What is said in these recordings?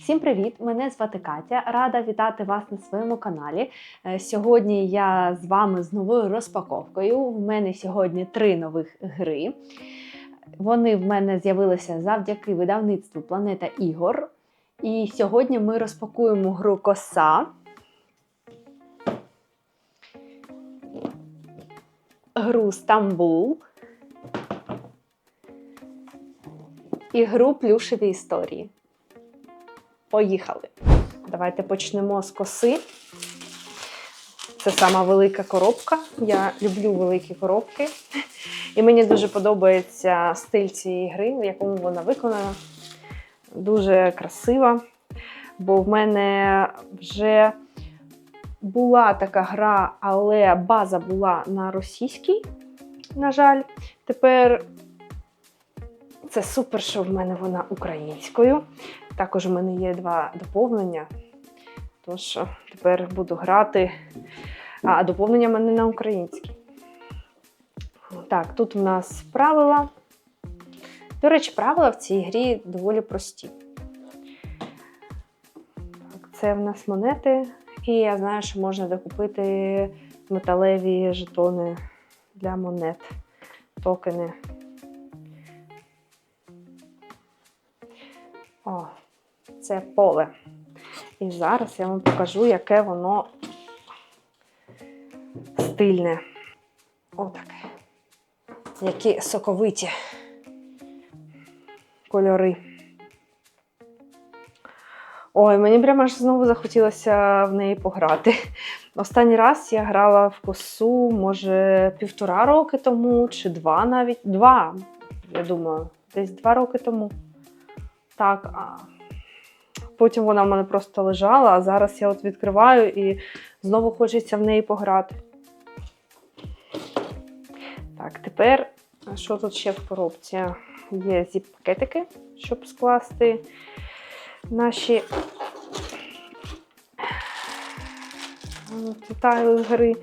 Всім привіт! Мене звати Катя. Рада вітати вас на своєму каналі. Е, Сьогодні я з вами з новою розпаковкою. В мене сьогодні три нових гри. Вони в мене з'явилися завдяки видавництву Планета Ігор. І сьогодні ми розпакуємо гру Коса. Гру Стамбул. І гру Плюшеві історії. Поїхали. Давайте почнемо з коси. Це сама велика коробка. Я люблю великі коробки. І мені дуже подобається стиль цієї гри, в якому вона виконана. Дуже красива. Bо в мене вже була така гра, але база була на російській, на жаль. Тепер це супер, що в мене вона українською. Також у мене є два доповнення. Тож тепер буду грати. А доповнення в мене на українській. Так, тут у нас правила. До речі, правила в цій грі доволі прості. Це в нас монети. І я знаю, що можна докупити металеві жетони для монет, токени. О, це поле. І зараз я вам покажу, яке воно стильне. Отаке. Які соковиті кольори. Ой, мені прямо аж знову захотілося в неї пограти. Останній раз я грала в косу, може, півтора роки тому, чи два навіть. Два, я думаю, десь два роки тому. Так, а потім вона в мене просто лежала, а зараз я от відкриваю і знову хочеться в неї пограти. Так, тепер, що тут ще в коробці? Є зіп-пакетики, щоб скласти наші деталі гри.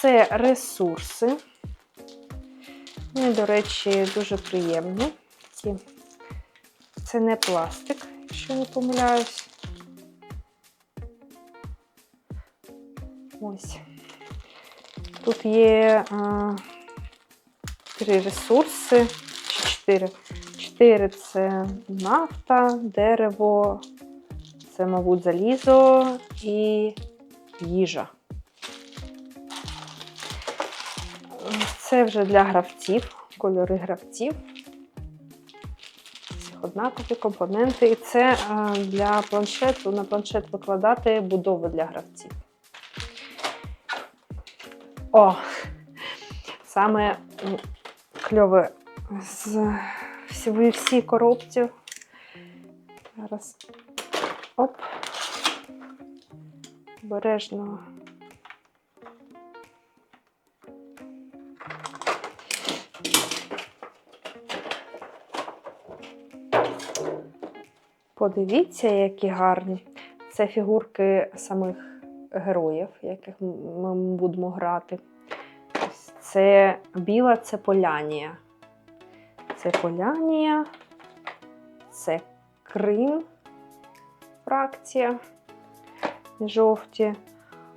Це ресурси. Вони, до речі, дуже приємні. Це не пластик, якщо не помиляюсь. Ось. Тут є а, три ресурси, чи чотири. Чотири це нафта, дерево, це, мабуть, залізо і їжа. Це вже для гравців, кольори гравців однакові компоненти. І це е, для планшету, на планшет викладати будови для гравців. О! Саме кльове з всі, всі коробці. Зараз оп, обережно. Подивіться, які гарні. Це фігурки самих героїв, яких ми будемо грати. Це біла це полянія. Це полянія, це Крим, фракція жовті.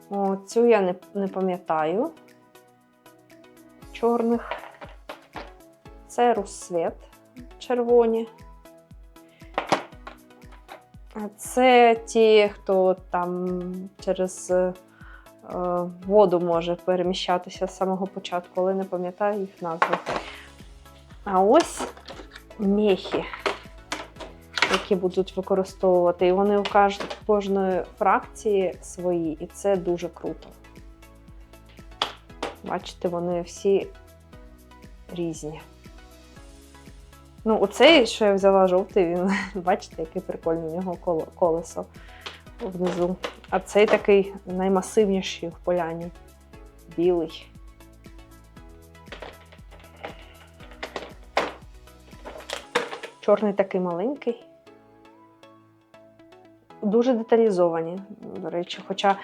О, цю я не, не пам'ятаю. Чорних. Це розсвіт червоні. Це ті, хто там через е, воду може переміщатися з самого початку, але не пам'ятаю їх назви. А ось мехи, які будуть використовувати. І вони у кожної фракції свої, і це дуже круто. Бачите, вони всі різні. Ну, оцей, що я взяла жовтий, він, бачите, який прикольний у нього колесо внизу. А цей такий наймасивніший в поляні. Білий. Чорний такий маленький. Дуже деталізовані, до речі, хоча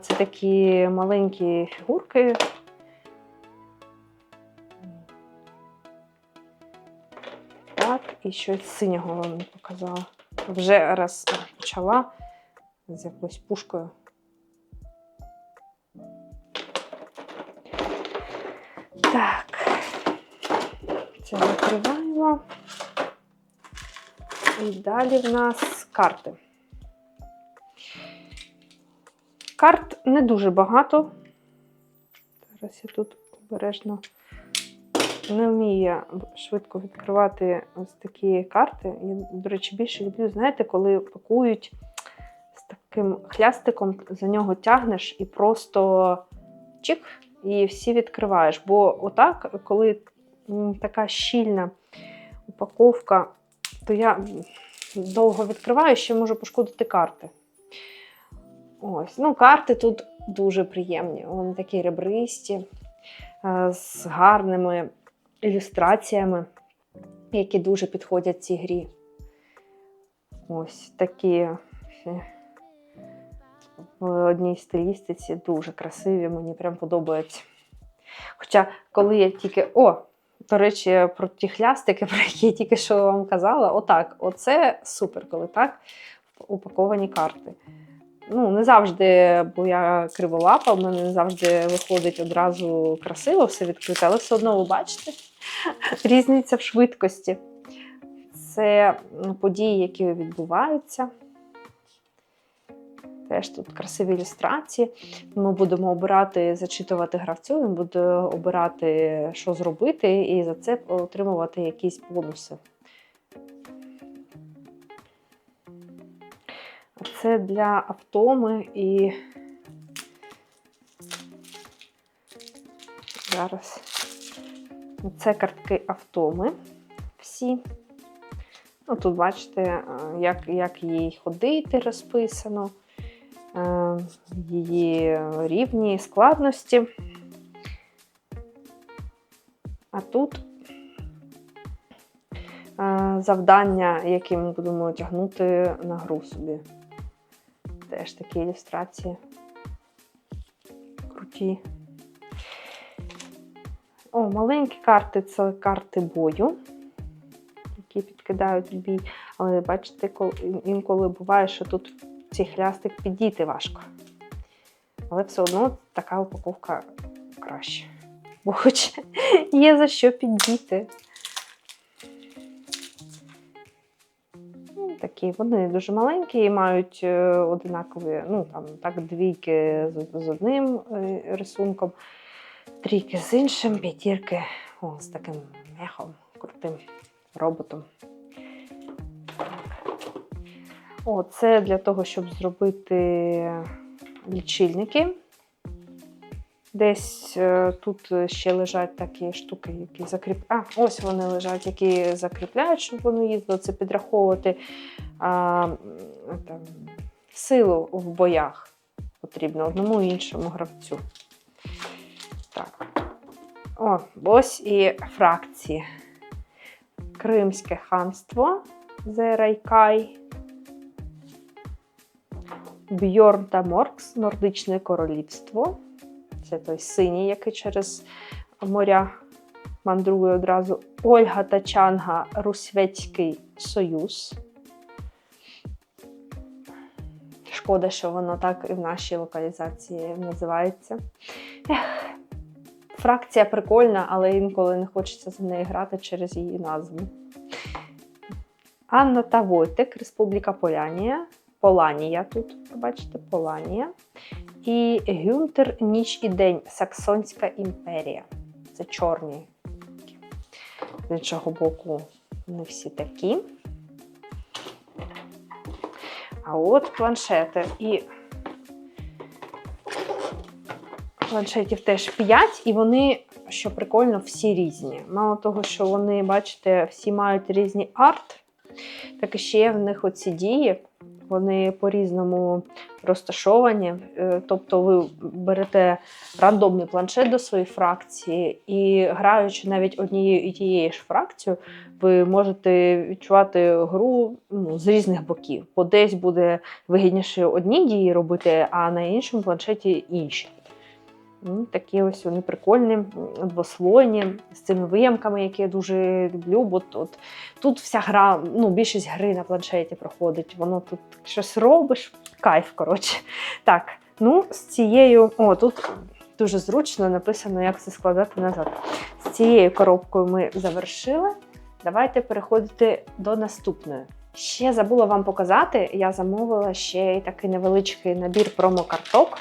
це такі маленькі фігурки, і щось синього вам не показала. Вже раз почала з якоюсь пушкою. Так, це закриваємо. І далі в нас карти. Карт не дуже багато. Зараз я тут обережно не вмію швидко відкривати ось такі карти. Я, до речі, більше люблю, знаєте, коли пакують з таким хлястиком, за нього тягнеш і просто чик, і всі відкриваєш. Бо отак, коли така щільна упаковка, то я довго відкриваю, ще можу пошкодити карти. Ось, ну, карти тут дуже приємні. Вони такі ребристі, е, з гарними ілюстраціями, які дуже підходять цій грі. Ось такі в одній стилістиці дуже красиві, мені прям подобаються. Хоча, коли я тільки. О! До речі, про ті хлястики, про які я тільки що вам казала, отак, оце супер, коли так упаковані карти. Ну, не завжди, бо я криволапа, в мене не завжди виходить одразу красиво все відкрите, але все одно ви бачите різниця в швидкості. Це події, які відбуваються. Теж тут красиві ілюстрації. Ми будемо обирати, зачитувати гравцю, він буде обирати, що зробити, і за це отримувати якісь бонуси. Це для автоми і зараз це картки автоми всі. Ну, Тут бачите, е, як, як їй ходити розписано, е, її рівні складності. А тут е, завдання, які ми будемо тягнути на гру собі. Теж такі ілюстрації. Круті. О, маленькі карти це карти бою, які підкидають в бій. Але бачите, інколи буває, що тут цей хлястик підійти важко. Але все одно така упаковка краще. Бо хоч є за що піддіти. Ну, Такі, вони дуже маленькі і мають е, одинакові, ну там так, двійки з, з одним е, рисунком, трійки з іншим, п'ятірки о, з таким мехом, крутим роботом. О, це для того, щоб зробити лічильники. Десь е, тут ще лежать такі штуки, які закріпляють. А, ось вони лежать, які закріпляють, щоб вони їздили. Це підраховувати а, там, силу в боях потрібно одному і іншому гравцю. Так. О, ось і фракції. Кримське ханство Зерайкай. Бьорн та Моркс, Нордичне королівство. Це той синій, який через моря мандрує одразу. Ольга та Чанга Русвецький Союз. Шкода, що воно так і в нашій локалізації називається. Ех, Фракція прикольна, але інколи не хочеться за неї грати через її назву. Анна та Войтек, Республіка Полянія. Поланія тут, бачите, Поланія. І Гюнтер Ніч і День Саксонська імперія. Це чорні. З іншого боку, не всі такі. А от планшети. І планшетів теж 5, і вони, що прикольно, всі різні. Мало того, що вони, бачите, всі мають різні арт, так і ще в них оці дії. Вони по-різному розташовані. Е, Тобто ви берете рандомний планшет до своєї фракції і граючи навіть однією і тією ж фракцією, ви можете відчувати гру ну, з різних боків. Бо десь буде вигідніше одні дії робити, а на іншому планшеті інші. Такі ось вони прикольні, двослойні, з цими виямками, які я дуже люблю. Бо тут, тут вся гра, ну, більшість гри на планшеті проходить. Воно тут щось робиш, кайф, коротше. Так, ну, з цією. О, тут дуже зручно написано, як це складати назад. З цією коробкою ми завершили. Давайте переходити до наступної. Ще забула вам показати, я замовила ще й такий невеличкий набір промокарток.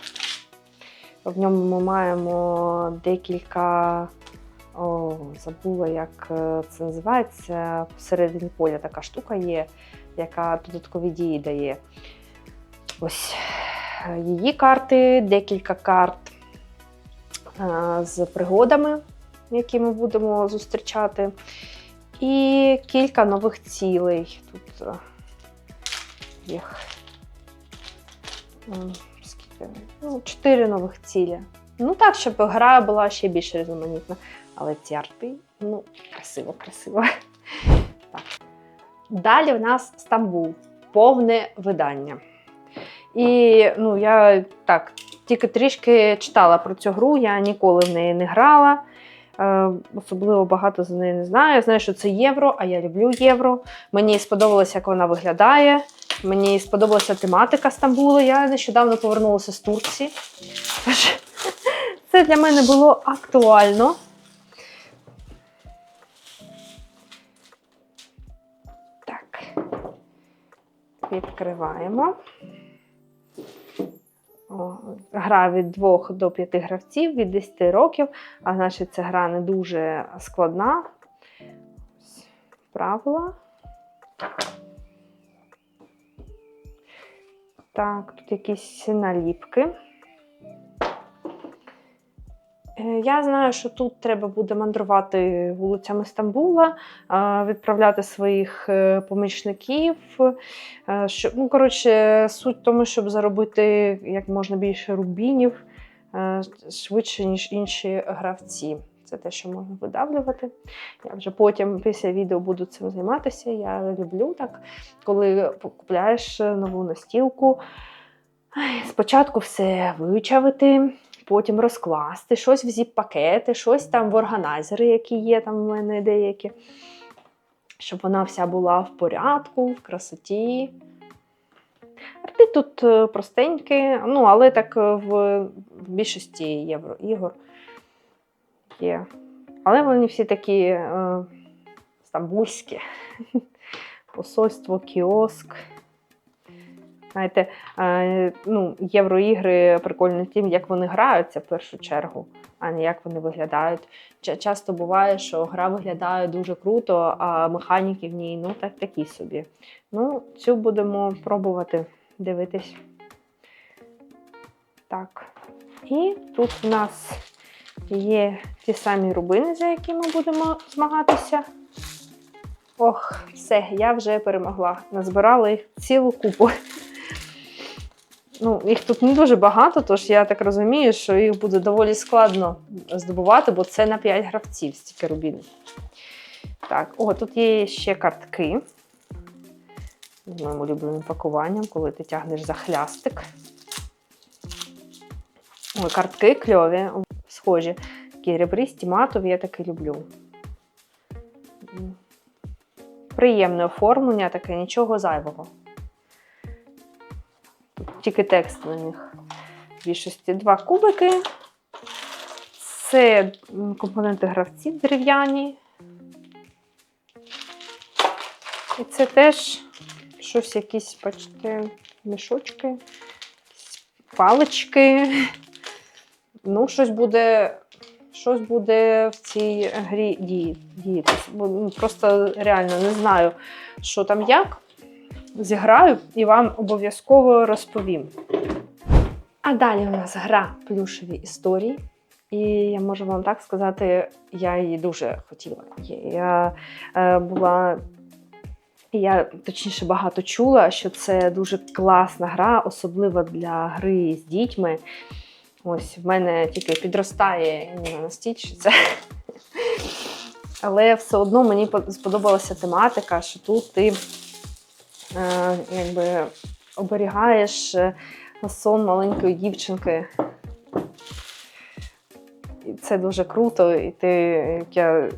В ньому ми маємо декілька. О, забула, як е, це називається. Посередині поля така штука є, яка додаткові дії дає. Ось е, її карти, декілька карт е, з пригодами, які ми будемо зустрічати. І кілька нових цілей. Тут їх м. Ну, чотири нових цілі. Ну так, щоб гра була ще більш різноманітна. Але ці арти, ну, красиво, красиво. Так. Далі в нас Стамбул, повне видання. І ну, я так, тільки трішки читала про цю гру, я ніколи в неї не грала. Е, Особливо багато за неї не знаю. Я знаю, що це євро, а я люблю євро. Мені сподобалося, як вона виглядає. Мені сподобалася тематика Стамбулу. Я нещодавно повернулася з Турції. Це для мене було актуально. Так. Відкриваємо. Гра від 2 до 5 гравців від 10 років, а значить, ця гра не дуже складна. Правила. Так, тут якісь наліпки. Я знаю, що тут треба буде мандрувати вулицями Стамбула, е, відправляти своїх е, помічників. Е, Що, ну, коротше, суть в тому, щоб заробити як можна більше рубінів швидше, ніж інші гравці. Це те, що можна видавлювати. Я вже потім після відео буду цим займатися. Я люблю так, коли купляєш нову настілку. Спочатку все вичавити, потім розкласти, щось в зіп-пакети, щось там в органайзери, які є там в мене деякі. Щоб вона вся була в порядку, в красоті. Арти тут е, простенькі, ну, але так е, в, більшості євроігор є. Але вони всі такі е, стамбульські. Посольство, кіоск. Знаєте, е, ну, євроігри прикольні тим, як вони граються в першу чергу, а не як вони виглядають. Часто буває, що гра виглядає дуже круто, а механіки в ній ну, так, такі собі. Ну, цю будемо пробувати дивитись. Так. І тут в нас є ті самі рубини, за які ми будемо змагатися. Ох, все, я вже перемогла. Назбирала їх цілу купу. Ну, їх тут не дуже багато, тож я так розумію, що їх буде доволі складно здобувати, бо це на 5 гравців стільки рубінів. Так, о, тут є ще картки. З моїм улюбленим пакуванням, коли ти тягнеш за хлястик. Ой, картки кльові, схожі. Такі ребристі, матові, я таке люблю. Приємне оформлення, таке, нічого зайвого. Тільки текст на них. Більшості два кубики. Це компоненти гравців дерев'яні. І це теж щось, якісь, бачите, мішочки, палички. Ну, щось буде, щось буде в цій грі. Бо ну, просто реально не знаю, що там як. Зіграю і вам обов'язково розповім. А далі у нас гра плюшеві історії. І я можу вам так сказати, я її дуже хотіла. Я е, була я точніше багато чула, що це дуже класна гра, особливо для гри з дітьми. Ось в мене тільки підростає настільчиця. Але все одно мені сподобалася тематика, що тут ти якби оберігаєш е, сон маленької дівчинки. І це дуже круто, і ти, як я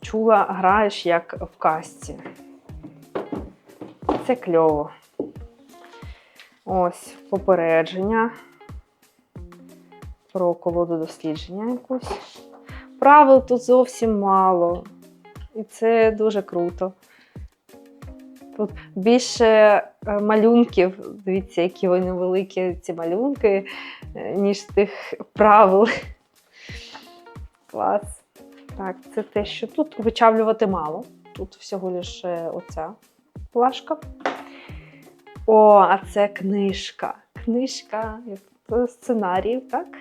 чула, граєш як в касті. Це кльово. Ось попередження про колоду дослідження якусь. Правил тут зовсім мало. І це дуже круто. Тут більше е, малюнків, дивіться, які вони великі, ці малюнки, е, ніж тих правил. Клас. Так, це те, що тут вичавлювати мало. Тут всього лише оця плашка. О, а це книжка. Книжка сценаріїв, так?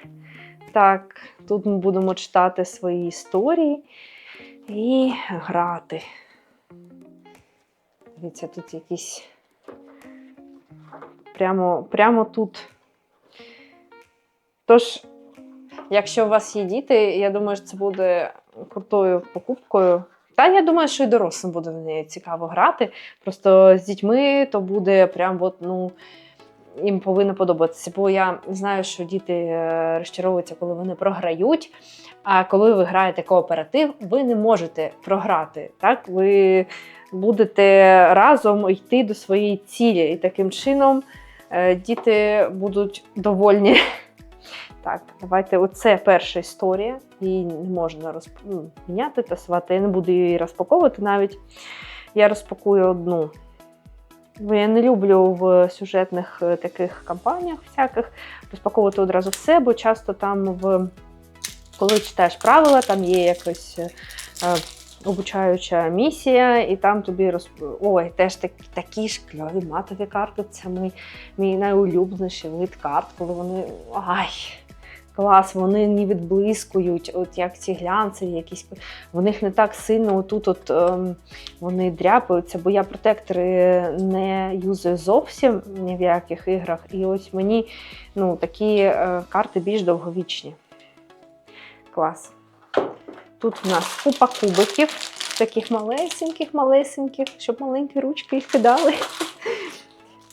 Так, тут ми будемо читати свої історії і грати. Дивіться, тут якісь прямо, прямо тут. Тож, якщо у вас є діти, я думаю, що це буде крутою покупкою. Та я думаю, що і дорослим буде в неї цікаво грати. Просто з дітьми то буде прям от, ну, їм повинно подобатися. Бо я знаю, що діти е, розчаровуються, коли вони програють. А коли ви граєте кооператив, ви не можете програти. Так? Ви будете разом йти до своєї цілі. І таким чином е, діти будуть довольні. Так, давайте оце перша історія. Її не можна розп... ну, міняти, тасувати. Я не буду її розпаковувати навіть. Я розпакую одну. Бо я не люблю в сюжетних е, таких кампаніях всяких розпаковувати одразу все, бо часто там, в... коли читаєш правила, там є якась е, обучаюча місія, і там тобі роз... Ой, теж так, такі ж кльові матові карти. Це мій, мій найулюбленіший вид карт, коли вони. Ай! Клас, вони не відблискують, от як ці глянцеві, якісь в них не так сильно отут от ем, вони дряпаються, бо я протектори не юзаю зовсім ні в яких іграх. І ось мені ну, такі е, карти більш довговічні. Клас. Тут в нас купа кубиків, таких малесеньких-малесеньких, щоб маленькі ручки їх кидали.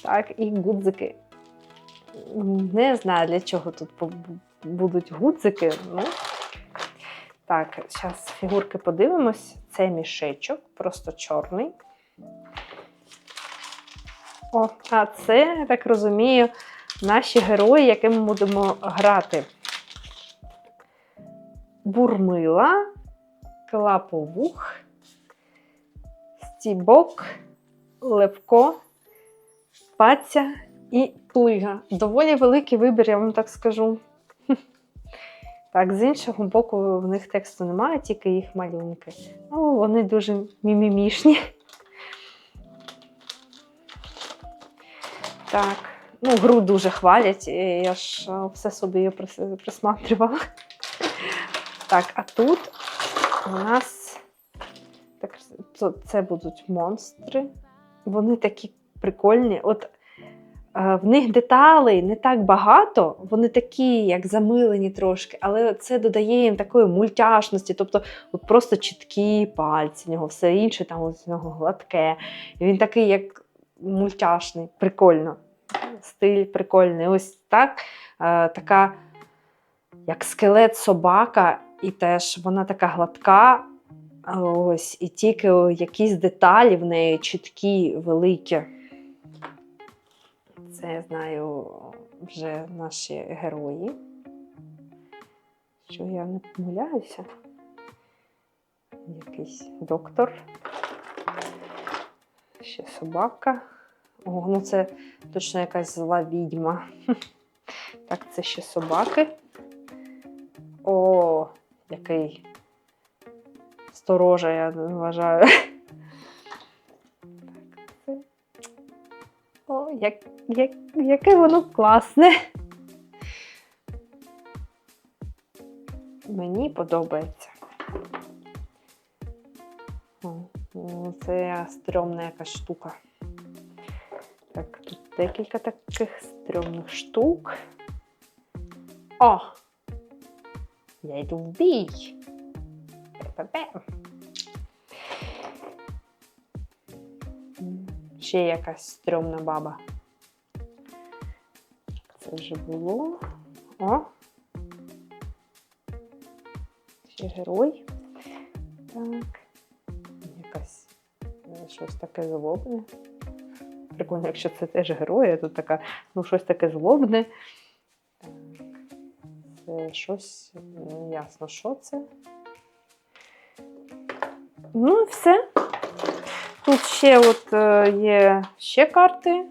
Так, і гудзики. Не знаю, для чого тут будуть гудзики. Ну, Так, зараз фігурки подивимось. Це мішечок, просто чорний. О, а це, я так розумію, наші герої, якими ми будемо грати. Бурмила, клаповух, стібок, левко, паця і плига. Доволі великий вибір, я вам так скажу. Так, з іншого боку, в них тексту немає, тільки їх малюнки. Ну, вони дуже мімімішні. Так, ну, гру дуже хвалять, я ж все собі її присматрювала. Так, а тут у нас так, це будуть монстри. Вони такі прикольні. От в них деталей не так багато, вони такі, як замилені трошки, але це додає їм такої мультяшності, тобто от просто чіткі пальці, нього все інше там ось нього гладке. І Він такий, як мультяшний, прикольно. Стиль прикольний. Ось так, така, як скелет собака, і теж вона така гладка. Ось, І тільки якісь деталі в неї чіткі, великі. Це я знаю вже наші герої. Що я не помиляюся? Якийсь доктор. Ще собака. О, ну це точно якась зла відьма. Так, це ще собаки. Який сторожа, я вважаю. О, як, як, яке воно класне. Мені подобається. О, це стрьомна якась штука. Так, тут декілька таких стрьомних штук. О! Я йду в бій. Пе-пе-пе. ще якась стрьомна баба. Це вже було. О! ще герой. Так. Якась е, щось таке злобне. Прикольно, якщо це теж герой, тут така, ну, щось таке злобне. Це щось не ясно, що це. Ну і все. Тут ще от е, є ще карти.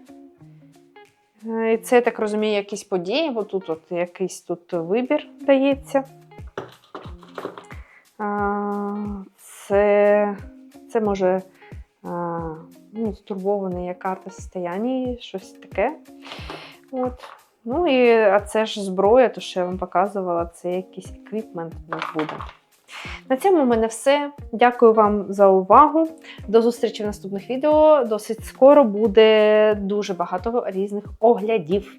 Е, І це, я так розумію, якісь події, бо тут от якийсь тут вибір дається. Це, це може ну, стурбований карта состояння, щось таке. От. Ну і а це ж зброя, то що я вам показувала, це якийсь еквіпмент у нас буде. На цьому в мене все. Дякую вам за увагу. До зустрічі в наступних відео. Досить скоро буде дуже багато різних оглядів.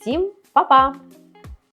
Всім па-па!